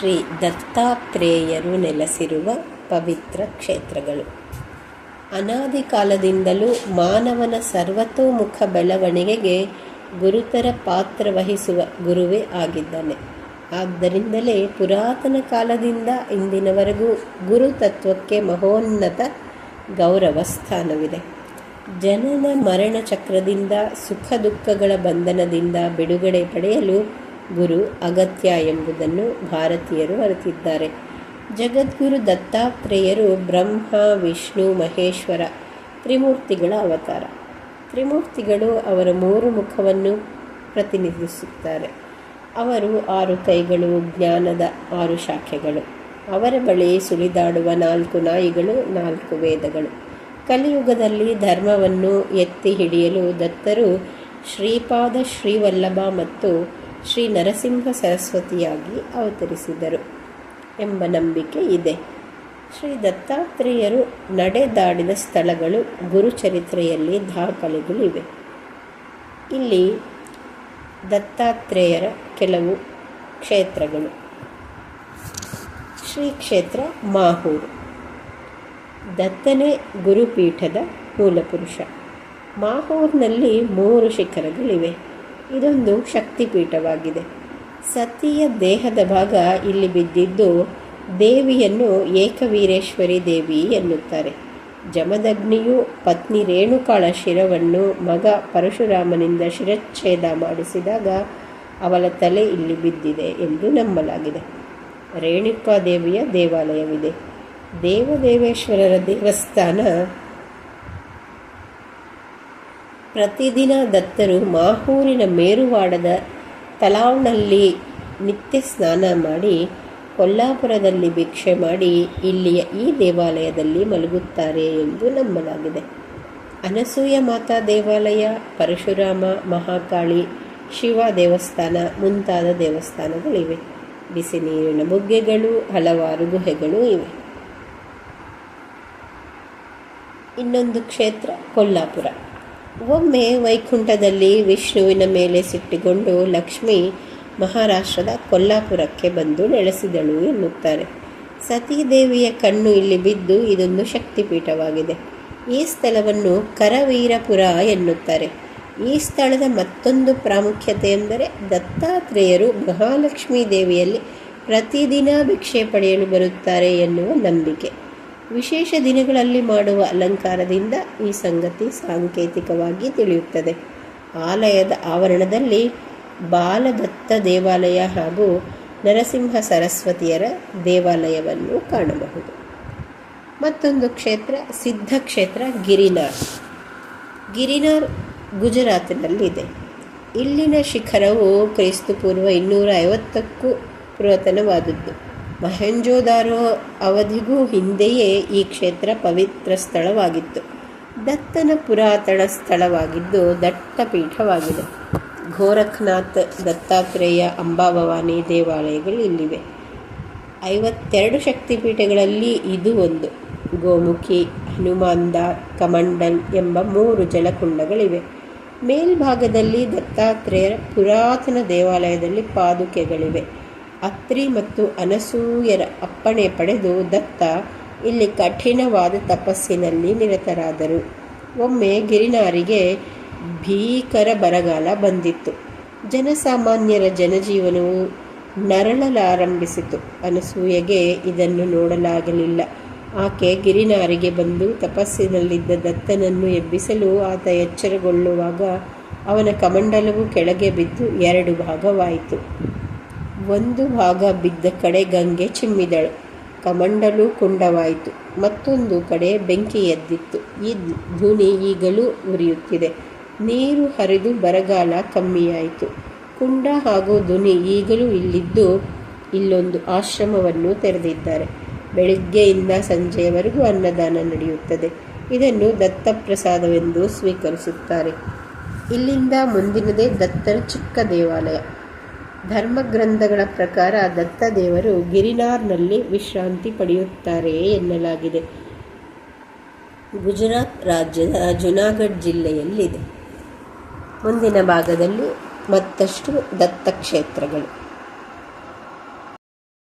ಶ್ರೀ ದತ್ತಾತ್ರೇಯರು ನೆಲೆಸಿರುವ ಪವಿತ್ರ ಕ್ಷೇತ್ರಗಳು. ಅನಾದಿ ಕಾಲದಿಂದಲೂ ಮಾನವನ ಸರ್ವತೋಮುಖ ಬೆಳವಣಿಗೆಗೆ ಗುರುತರ ಪಾತ್ರ ವಹಿಸುವ ಗುರುವೇ ಆಗಿದ್ದಾನೆ. ಆದ್ದರಿಂದಲೇ ಪುರಾತನ ಕಾಲದಿಂದ ಇಂದಿನವರೆಗೂ ಗುರು ತತ್ವಕ್ಕೆ ಮಹೋನ್ನತ ಗೌರವ ಸ್ಥಾನವಿದೆ ಜನನ ಮರಣ ಚಕ್ರದಿಂದ ಸುಖ ದುಃಖಗಳ ಬಂಧನದಿಂದ ಬಿಡುಗಡೆ ಪಡೆಯಲು ಗುರು ಅಗತ್ಯ ಎಂಬುದನ್ನು ಭಾರತೀಯರು ಅರಿತಿದ್ದಾರೆ. ಜಗದ್ಗುರು ದತ್ತಾತ್ರೇಯರು ಬ್ರಹ್ಮ, ವಿಷ್ಣು, ಮಹೇಶ್ವರ ತ್ರಿಮೂರ್ತಿಗಳ ಅವತಾರ. ತ್ರಿಮೂರ್ತಿಗಳು ಅವರ ಮೂರು ಮುಖವನ್ನು ಪ್ರತಿನಿಧಿಸುತ್ತಾರೆ. ಅವರು ಆರು ಕೈಗಳು, ಜ್ಞಾನದ ಆರು ಶಾಖೆಗಳು. ಅವರ ಬಳಿ ಸುಳಿದಾಡುವ ನಾಲ್ಕು ನಾಯಿಗಳು, ನಾಲ್ಕು ವೇದಗಳು. ಕಲಿಯುಗದಲ್ಲಿ ಧರ್ಮವನ್ನು ಎತ್ತಿ ಹಿಡಿಯಲು ದತ್ತರು ಶ್ರೀಪಾದ ಶ್ರೀವಲ್ಲಭ ಮತ್ತು ಶ್ರೀ ನರಸಿಂಹ ಸರಸ್ವತಿಯಾಗಿ ಅವತರಿಸಿದರು ಎಂಬ ನಂಬಿಕೆ ಇದೆ. ಶ್ರೀ ದತ್ತಾತ್ರೇಯರು ನಡೆದಾಡಿದ ಸ್ಥಳಗಳು ಗುರುಚರಿತ್ರೆಯಲ್ಲಿ ದಾಖಲೆಗಳಿವೆ. ಇಲ್ಲಿ ದತ್ತಾತ್ರೇಯರ ಕೆಲವು ಕ್ಷೇತ್ರಗಳು. ಶ್ರೀ ಕ್ಷೇತ್ರ ಮಾಹೂರು. ದತ್ತನೇ ಗುರುಪೀಠದ ಮೂಲಪುರುಷ. ಮಾಹೂರಿನಲ್ಲಿ ಮೂರು ಶಿಖರಗಳಿವೆ. ಇದೊಂದು ಶಕ್ತಿಪೀಠವಾಗಿದೆ. ಸತಿಯ ದೇಹದ ಭಾಗ ಇಲ್ಲಿ ಬಿದ್ದಿದ್ದು, ದೇವಿಯನ್ನು ಏಕವೀರೇಶ್ವರಿ ದೇವಿ ಎನ್ನುತ್ತಾರೆ. ಜಮದಗ್ನಿಯು ಪತ್ನಿ ರೇಣುಕಾಳ ಶಿರವನ್ನು ಮಗ ಪರಶುರಾಮನಿಂದ ಶಿರಚ್ಛೇದ ಮಾಡಿಸಿದಾಗ ಅವಳ ತಲೆ ಇಲ್ಲಿ ಬಿದ್ದಿದೆ ಎಂದು ನಂಬಲಾಗಿದೆ. ರೇಣುಕಾದೇವಿಯ ದೇವಾಲಯವಿದೆ. ದೇವದೇವೇಶ್ವರರ ದೇವಸ್ಥಾನ ಪ್ರತಿದಿನ ದತ್ತರು ಮಾಹೂರಿನ ಮೇರುವಾಡದ ತಲಾವ್ನಲ್ಲಿ ನಿತ್ಯ ಸ್ನಾನ ಮಾಡಿ ಕೊಲ್ಲಾಪುರದಲ್ಲಿ ಭಿಕ್ಷೆ ಮಾಡಿ ಇಲ್ಲಿಯ ಈ ದೇವಾಲಯದಲ್ಲಿ ಮಲಗುತ್ತಾರೆ ಎಂದು ನಂಬಲಾಗಿದೆ. ಅನಸೂಯ ಮಾತಾ ದೇವಾಲಯ, ಪರಶುರಾಮ, ಮಹಾಕಾಳಿ, ಶಿವ ದೇವಸ್ಥಾನ ಮುಂತಾದ ದೇವಸ್ಥಾನಗಳಿವೆ. ಬಿಸಿ ನೀರಿನ ಬುಗ್ಗೆಗಳು, ಹಲವಾರು ಗುಹೆಗಳು ಇವೆ. ಇನ್ನೊಂದು ಕ್ಷೇತ್ರ ಕೊಲ್ಲಾಪುರ. ಒಮ್ಮೆ ವೈಕುಂಠದಲ್ಲಿ ವಿಷ್ಣುವಿನ ಮೇಲೆ ಸಿಟ್ಟಿಕೊಂಡು ಲಕ್ಷ್ಮಿ ಮಹಾರಾಷ್ಟ್ರದ ಕೊಲ್ಲಾಪುರಕ್ಕೆ ಬಂದು ನೆಲೆಸಿದಳು ಎನ್ನುತ್ತಾರೆ. ಸತೀದೇವಿಯ ಕಣ್ಣು ಇಲ್ಲಿ ಬಿದ್ದು ಇದೊಂದು ಶಕ್ತಿಪೀಠವಾಗಿದೆ. ಈ ಸ್ಥಳವನ್ನು ಕರವೀರಪುರ ಎನ್ನುತ್ತಾರೆ. ಈ ಸ್ಥಳದ ಮತ್ತೊಂದು ಪ್ರಾಮುಖ್ಯತೆ ಎಂದರೆ ದತ್ತಾತ್ರೇಯರು ಮಹಾಲಕ್ಷ್ಮೀ ದೇವಿಯಲ್ಲಿ ಪ್ರತಿದಿನ ಭಿಕ್ಷೆ ಪಡೆಯಲು ಬರುತ್ತಾರೆ ಎನ್ನುವ ನಂಬಿಕೆ. ವಿಶೇಷ ದಿನಗಳಲ್ಲಿ ಮಾಡುವ ಅಲಂಕಾರದಿಂದ ಈ ಸಂಗತಿ ಸಾಂಕೇತಿಕವಾಗಿ ತಿಳಿಯುತ್ತದೆ. ಆಲಯದ ಆವರಣದಲ್ಲಿ ಬಾಲದತ್ತ ದೇವಾಲಯ ಹಾಗೂ ನರಸಿಂಹ ಸರಸ್ವತಿಯರ ದೇವಾಲಯವನ್ನು ಕಾಣಬಹುದು. ಮತ್ತೊಂದು ಕ್ಷೇತ್ರ, ಸಿದ್ಧ ಕ್ಷೇತ್ರ, ಗಿರಿನಾರ್. ಗಿರಿನಾರ್ ಗುಜರಾತಿನಲ್ಲಿದೆ. ಇಲ್ಲಿನ ಶಿಖರವು ಕ್ರಿಸ್ತಪೂರ್ವ ಇನ್ನೂರ ಐವತ್ತಕ್ಕೂ ಪುರಾತನವಾದದ್ದು. ಮಹೆಂಜೋದಾರೋ ಅವಧಿಗೂ ಹಿಂದೆಯೇ ಈ ಕ್ಷೇತ್ರ ಪವಿತ್ರ ಸ್ಥಳವಾಗಿತ್ತು. ದತ್ತನ ಪುರಾತನ ಸ್ಥಳವಾಗಿದ್ದು ದಟ್ಟ ಪೀಠವಾಗಿದೆ ಗೋರಖ್ನಾಥ್ ದತ್ತಾತ್ರೇಯ ಅಂಬಾಭವಾನಿ ದೇವಾಲಯಗಳು ಇಲ್ಲಿವೆ. ಐವತ್ತೆರಡು ಶಕ್ತಿಪೀಠಗಳಲ್ಲಿ ಇದು ಒಂದು. ಗೋಮುಖಿ, ಹನುಮಾಂದ, ಕಮಂಡಲ್ ಎಂಬ ಮೂರು ಜಲಕುಂಡಗಳಿವೆ. ಮೇಲ್ಭಾಗದಲ್ಲಿ ದತ್ತಾತ್ರೇಯರ ಪುರಾತನ ದೇವಾಲಯದಲ್ಲಿ ಪಾದುಕೆಗಳಿವೆ. ಅತ್ರಿ ಮತ್ತು ಅನಸೂಯರ ಅಪ್ಪಣೆ ಪಡೆದು ದತ್ತ ಇಲ್ಲಿ ಕಠಿಣವಾದ ತಪಸ್ಸಿನಲ್ಲಿ ನಿರತರಾದರು. ಒಮ್ಮೆ ಗಿರಿನಾರಿಗೆ ಭೀಕರ ಬರಗಾಲ ಬಂದಿತ್ತು. ಜನಸಾಮಾನ್ಯರ ಜನಜೀವನವು ನರಳಲಾರಂಭಿಸಿತು. ಅನಸೂಯೆಗೆ ಇದನ್ನು ನೋಡಲಾಗಲಿಲ್ಲ. ಆಕೆ ಗಿರಿನಾರಿಗೆ ಬಂದು ತಪಸ್ಸಿನಲ್ಲಿದ್ದ ದತ್ತನನ್ನು ಎಬ್ಬಿಸಲು ಆತ ಎಚ್ಚರಗೊಳ್ಳುವಾಗ ಅವನ ಕಮಂಡಲವು ಕೆಳಗೆ ಬಿದ್ದು ಎರಡು ಭಾಗವಾಯಿತು. ಒಂದು ಭಾಗ ಬಿದ್ದ ಕಡೆ ಗಂಗೆ ಚಿಮ್ಮಿದಳು. ಕಮಂಡಲು ಕುಂಡವಾಯಿತು. ಮತ್ತೊಂದು ಕಡೆ ಬೆಂಕಿ ಎದ್ದಿತ್ತು. ಈ ಧ್ವನಿ ಈಗಲೂ ಉರಿಯುತ್ತಿದೆ. ನೀರು ಹರಿದು ಬರಗಾಲ ಕಮ್ಮಿಯಾಯಿತು. ಕುಂಡ ಹಾಗೂ ಧ್ವನಿ ಈಗಲೂ ಇಲ್ಲಿದ್ದು ಇಲ್ಲೊಂದು ಆಶ್ರಮವನ್ನು ತೆರೆದಿದ್ದಾರೆ. ಬೆಳಿಗ್ಗೆಯಿಂದ ಸಂಜೆಯವರೆಗೂ ಅನ್ನದಾನ ನಡೆಯುತ್ತದೆ. ಇದನ್ನು ದತ್ತಪ್ರಸಾದವೆಂದು ಸ್ವೀಕರಿಸುತ್ತಾರೆ. ಇಲ್ಲಿಂದ ಮುಂದಿನದೇ ದತ್ತರ ಚಿಕ್ಕ ದೇವಾಲಯ. ಧರ್ಮಗ್ರಂಥಗಳ ಪ್ರಕಾರ ದತ್ತದೇವರು ಗಿರಿನಾರ್ನಲ್ಲಿ ವಿಶ್ರಾಂತಿ ಪಡೆಯುತ್ತಾರೆ ಎನ್ನಲಾಗಿದೆ. ಗುಜರಾತ್ ರಾಜ್ಯದ ಜುನಾಗಢ್ ಜಿಲ್ಲೆಯಲ್ಲಿದೆ. ಮುಂದಿನ ಭಾಗದಲ್ಲಿ ಮತ್ತಷ್ಟು ದತ್ತಕ್ಷೇತ್ರಗಳು